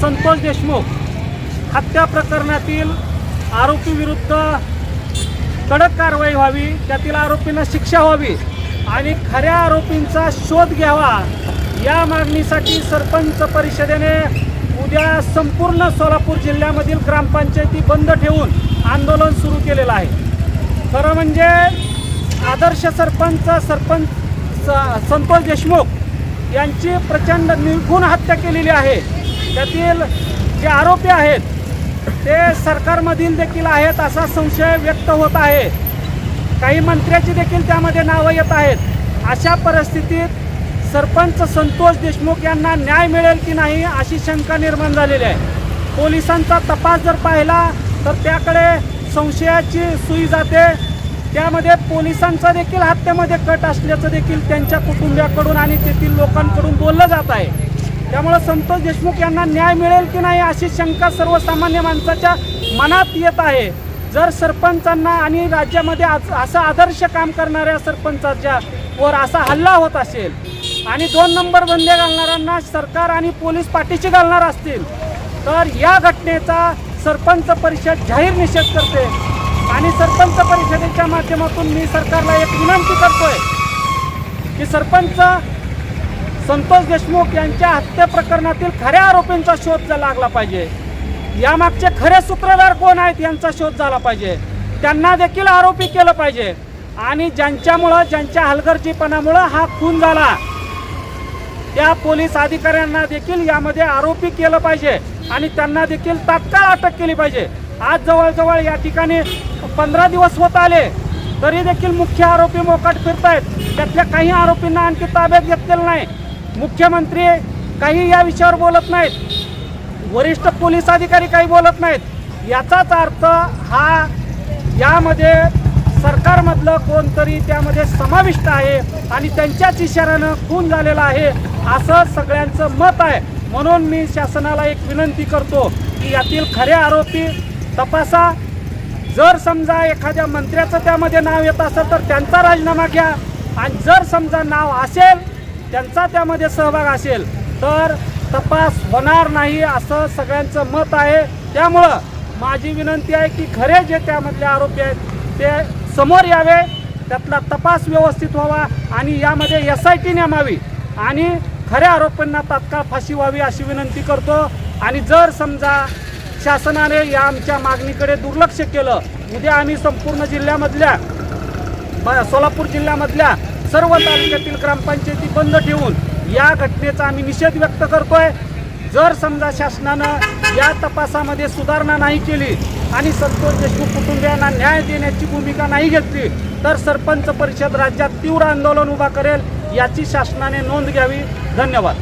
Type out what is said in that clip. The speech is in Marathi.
संतोष देशमुख हत्या प्रकरणातील आरोपी विरुद्ध कडक कारवाई व्हावी त्यातील आरोपींना शिक्षा व्हावी आणि खऱ्या आरोपींचा शोध घ्यावा या मागणीसाठी सरपंच परिषदेने उद्या संपूर्ण सोलापूर जिल्ह्यामधील ग्रामपंचायती बंद ठेवून आंदोलन सुरू केलेलं आहे. खरं म्हणजे आदर्श सरपंच सरपंच स- संतोष देशमुख यांची प्रचंड निर्घुण हत्या केलेली आहे. त्यातील जे आरोपी आहेत ते सरकारमधील देखील आहेत असा संशय व्यक्त होत आहे. काही मंत्र्याची देखील त्यामध्ये नावं येत आहेत. अशा परिस्थितीत सरपंच संतोष देशमुख यांना न्याय मिळेल की नाही अशी शंका निर्माण झालेली आहे. पोलिसांचा तपास जर पाहिला तर त्याकडे संशयाची सुई जाते. त्यामध्ये पोलिसांचा देखील हत्येमध्ये कट असल्याचं देखील त्यांच्या कुटुंबियाकडून आणि तेथील लोकांकडून बोललं जात आहे. त्यामुळं संतोष देशमुख यांना न्याय मिळेल की नाही अशी शंका सर्वसामान्य माणसाच्या मनात येत आहे. जर सरपंचांना आणि राज्यामध्ये आज- असं आदर्श काम करणाऱ्या सरपंचाच्या वर असा हल्ला होत असेल आणि दोन नंबर बंदे घालणाऱ्यांना सरकार आणि पोलीस पाठीशी घालणार असतील तर या घटनेचा सरपंच परिषद जाहीर निषेध करते. आणि सरपंच परिषदेच्या माध्यमातून मी सरकारला एक विनंती करतोय की सरपंच संतोष देशमुख यांच्या हत्या प्रकरणातील खऱ्या आरोपींचा शोध लागला पाहिजे. यामागचे खरे सूत्रधार कोण आहेत यांचा शोध झाला पाहिजे. त्यांना देखील आरोपी केलं पाहिजे. आणि ज्यांच्यामुळं ज्यांच्या हलगर्जीपणामुळं हा खून झाला त्या पोलीस अधिकाऱ्यांना देखील यामध्ये आरोपी केलं पाहिजे. आणि त्यांना देखील तात्काळ अटक केली पाहिजे. आज जवळजवळ या ठिकाणी पंधरा दिवस होत आले तरी देखील मुख्य आरोपी मोकाट फिरतायत. त्यातल्या काही आरोपींना आणखी ताब्यात घेतलेलं नाही. मुख्यमंत्री काही या विषयावर बोलत नाहीत. वरिष्ठ पोलीस अधिकारी काही बोलत नाहीत. याचाच अर्थ हा यामध्ये सरकारमधलं कोणतरी त्यामध्ये समाविष्ट आहे आणि त्यांच्याच इशाऱ्यानं खून झालेला आहे असं सगळ्यांचं मत आहे. म्हणून मी शासनाला एक विनंती करतो की यातील खरे आरोपी तपासा. जर समजा एखाद्या मंत्र्याचं त्यामध्ये नाव येत असेल तर त्यांचा राजीनामा घ्या. आणि जर समजा नाव असेल त्यांचा त्यामध्ये सहभाग असेल तर तपास होणार नाही असं सगळ्यांचं मत आहे. त्यामुळं माझी विनंती आहे की खरे जे त्यामधले आरोपी आहेत ते समोर यावे त्यातला तपास व्यवस्थित व्हावा आणि यामध्ये एस आय टी नेमावी आणि खऱ्या आरोपींना तात्काळ फाशी व्हावी अशी विनंती करतो. आणि जर समजा शासनाने या आमच्या मागणीकडे दुर्लक्ष केलं उद्या आम्ही संपूर्ण जिल्ह्यामधल्या सोलापूर जिल्ह्यामधल्या सर्व तालुक्यातील ग्रामपंचायती बंद ठेवून या घटनेचा आम्ही निषेध व्यक्त करतोय. जर समजा शासनानं या तपासामध्ये सुधारणा नाही केली आणि संतोष देशमुख कुटुंबियांना न्याय देण्याची भूमिका नाही घेतली तर सरपंच परिषद राज्यात तीव्र आंदोलन उभा करेल याची शासनाने नोंद घ्यावी. धन्यवाद.